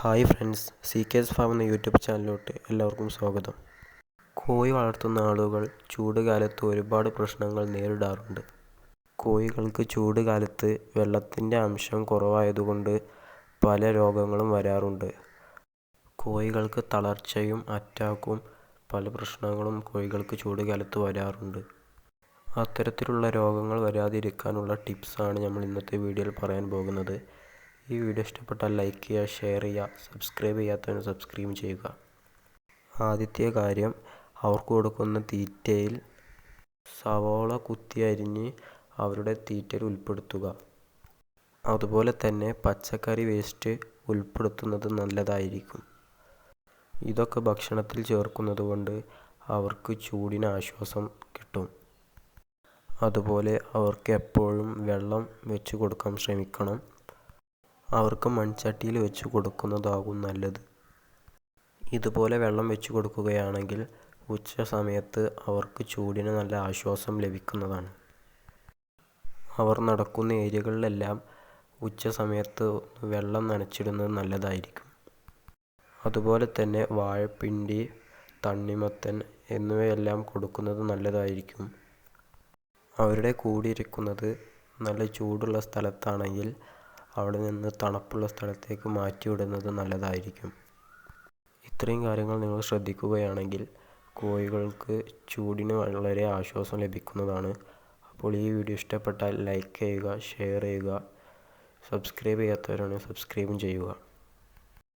Hi friends C K S farm എന്ന YouTube ചാനലിലോട്ട് എല്ലാവർക്കും സ്വാഗതം. കോഴി വളർത്തുന്ന ആളുകൾ ചൂട് കാലത്ത് ഒരുപാട് പ്രശ്നങ്ങൾ നേരിടാറുണ്ട്. കോഴികൾക്ക് ചൂട് കാലത്ത് വെള്ളത്തിന്റെ അംശം കുറവായതുകൊണ്ട് പല രോഗങ്ങളും വരാറുണ്ട്. കോഴികൾക്ക് തളർച്ചയും അറ്റാക്കും പല പ്രശ്നങ്ങളും കോഴികൾക്ക് ചൂട് കാലത്ത് വരാറുണ്ട്. അത്തരത്തിലുള്ള രോഗങ്ങൾ വരാതിരിക്കാനുള്ള ടിപ്സാണ് നമ്മൾ ഇന്നത്തെ വീഡിയോയിൽ പറയാൻ പോകുന്നത്. ഈ വീഡിയോ ഇഷ്ടപ്പെട്ടാൽ ലൈക്ക് ചെയ്യുക ഷെയർ ചെയ്യുക സബ്സ്ക്രൈബ് ചെയ്യാത്തവന് സബ്സ്ക്രൈബ് ചെയ്യുക. ആദ്യത്തെ കാര്യം അവർക്ക് കൊടുക്കുന്ന തീറ്റയിൽ സവോള കുത്തി അരിഞ്ഞ് അവരുടെ തീറ്റയിൽ ഉൾപ്പെടുത്തുക. അതുപോലെ തന്നെ പച്ചക്കറി വേസ്റ്റ് ഉൾപ്പെടുത്തുന്നത് നല്ലതായിരിക്കും. ഇതൊക്കെ ഭക്ഷണത്തിൽ ചേർക്കുന്നത് കൊണ്ട് അവർക്ക് ചൂടിന് ആശ്വാസം കിട്ടും. അതുപോലെ അവർക്ക് എപ്പോഴും വെള്ളം വെച്ച് കൊടുക്കാൻ ശ്രമിക്കണം. അവർക്ക് മൺചട്ടിയിൽ വെച്ച് കൊടുക്കുന്നതാകും നല്ലത്. ഇതുപോലെ വെള്ളം വെച്ച് കൊടുക്കുകയാണെങ്കിൽ ഉച്ച സമയത്ത് അവർക്ക് ചൂടിന് നല്ല ആശ്വാസം ലഭിക്കുന്നതാണ്. അവർ നടക്കുന്ന ഏരിയകളിലെല്ലാം ഉച്ച സമയത്ത് വെള്ളം നനച്ചിടുന്നത് നല്ലതായിരിക്കും. അതുപോലെ തന്നെ വാഴപ്പിണ്ടി തണ്ണിമത്തൻ എന്നിവയെല്ലാം കൊടുക്കുന്നത് നല്ലതായിരിക്കും. അവരുടെ കൂടിയിരിക്കുന്നത് നല്ല ചൂടുള്ള സ്ഥലത്താണെങ്കിൽ അവിടെ നിന്ന് തണുപ്പുള്ള സ്ഥലത്തേക്ക് മാറ്റിവിടുന്നത് നല്ലതായിരിക്കും. ഇത്രയും കാര്യങ്ങൾ നിങ്ങൾ ശ്രദ്ധിക്കുകയാണെങ്കിൽ കോഴികൾക്ക് ചൂടിന് വളരെ ആശ്വാസം ലഭിക്കുന്നതാണ്. അപ്പോൾ ഈ വീഡിയോ ഇഷ്ടപ്പെട്ടാൽ ലൈക്ക് ചെയ്യുക ഷെയർ ചെയ്യുക സബ്സ്ക്രൈബ് ചെയ്യാത്തവരാണെങ്കിൽ സബ്സ്ക്രൈബും ചെയ്യുക.